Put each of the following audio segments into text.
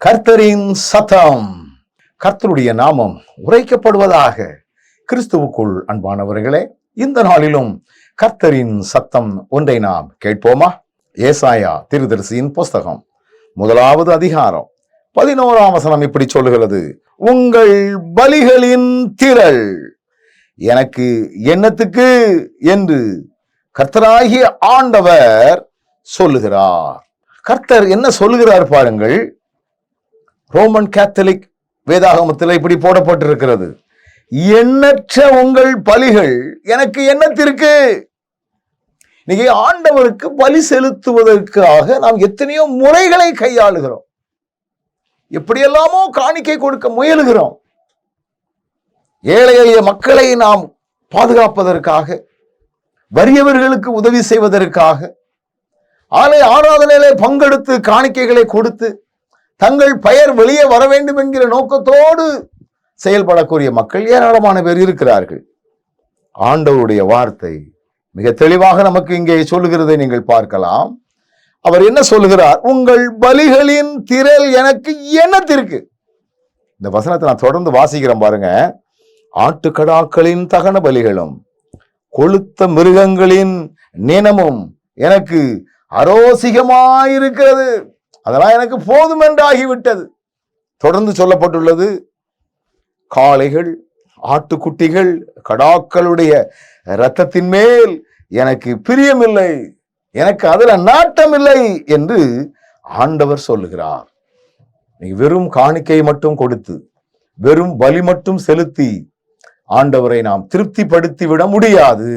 கர்த்தரின் சத்தம். கர்த்தருடைய நாமம் உரைக்கப்படுவதாக கிறிஸ்துவுக்குள் அன்பானவர்களே இந்த நாளிலும் கர்த்தரின் சத்தம் ஒன்றை நாம் கேட்போமா? ஏசாயா திருதரிசியின் புஸ்தகம் முதலாவது அதிகாரம் பதினோராம் வசனம் இப்படி சொல்லுகிறது. உங்கள் பலிகளின் திரள் எனக்கு என்னத்துக்கு? என்று கர்த்தராகிய ஆண்டவர் சொல்லுகிறார். கர்த்தர் என்ன சொல்லுகிறார் பாருங்கள் ரோமன் கேத்தலிக் வேதாகமத்தில் இப்படி போடப்பட்டிருக்கிறது. எண்ணற்ற உங்கள் பலிகள் எனக்கு எண்ணத்திற்கு இன்னைக்கு ஆண்டவருக்கு பலி செலுத்துவதற்காக நாம் எத்தனையோ முறைகளை கையாளுகிறோம். எப்படியெல்லாமோ காணிக்கை கொடுக்க முயலுகிறோம். ஏழை எளிய மக்களை நாம் பாதுகாப்பதற்காக வறியவர்களுக்கு உதவி செய்வதற்காக ஆலய ஆராதனையிலே பங்கெடுத்து காணிக்கைகளை கொடுத்து தங்கள் பெயர் வெளியே வர வேண்டும் என்கிற நோக்கத்தோடு செயல்படக்கூடிய மக்கள் ஏராளமான பேர் இருக்கிறார்கள். ஆண்டவருடைய வார்த்தை மிக தெளிவாக நமக்கு இங்கே சொல்லுகிறதை நீங்கள் பார்க்கலாம். அவர் என்ன சொல்லுகிறார்? உங்கள் பலிகளின் திரள் எனக்கு என்னத்திற்கு இந்த வசனத்தை நான் தொடர்ந்து வாசிக்கிறேன் பாருங்க. ஆட்டுக்கடாக்களின் தகன பலிகளும் கொளுத்த மிருகங்களின் நினமும் எனக்கு அரோசிகமாயிருக்கிறது. அதெல்லாம் எனக்கு போதுமென்றாகிவிட்டது. தொடர்ந்து சொல்லப்பட்டுள்ளது காளைகள் ஆட்டுக்குட்டிகள் கடாக்களுடைய இரத்தத்தின் மேல் எனக்கு பிரியமில்லை எனக்கு அதில் நாட்டமில்லை என்று ஆண்டவர் சொல்லுகிறார். நீ வெறும் காணிக்கை மட்டும் கொடுத்து வெறும் பலி மட்டும் செலுத்தி ஆண்டவரை நாம் திருப்திப்படுத்தி விட முடியாது.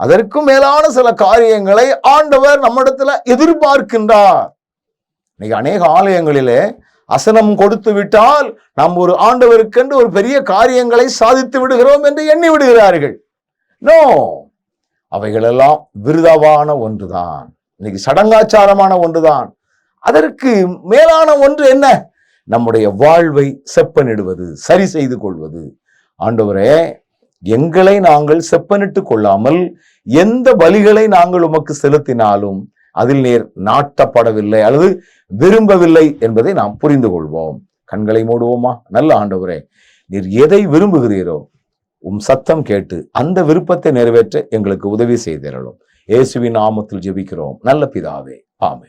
அதற்கும் மேலான சில காரியங்களை ஆண்டவர் நம்மிடத்துல எதிர்பார்க்கின்றார். இன்னைக்கு அநேக ஆலயங்களிலே அசனம் கொடுத்து விட்டால் நாம் ஒரு ஆண்டவருக்கென்று ஒரு பெரிய காரியங்களை சாதித்து விடுகிறோம் என்று எண்ணி விடுகிறார்கள். நோ அவைகளெல்லாம் விருதாவான ஒன்றுதான். இன்னைக்கு சடங்காச்சாரமான ஒன்றுதான். அதற்கு மேலான ஒன்று என்ன? நம்முடைய வாழ்வை செப்பனிடுவது சரி செய்து கொள்வது. ஆண்டவரே எங்களை நாங்கள் செப்பனிட்டு கொள்ளாமல் எந்த பலிகளை நாங்கள் உமக்கு செலுத்தினாலும் அதில் நீர் நாட்டப்படவில்லை அல்லது விரும்பவில்லை என்பதை நாம் புரிந்து கொள்வோம். கண்களை மூடுவோமா? நல்ல ஆண்டவரே நீர் எதை விரும்புகிறீரோ உம் சத்தம் கேட்டு அந்த விருப்பத்தை நிறைவேற்ற எங்களுக்கு உதவி செய்திரலும் இயேசுவின் நாமத்தில் ஜெபிக்கிறோம். நல்ல பிதாவே ஆமே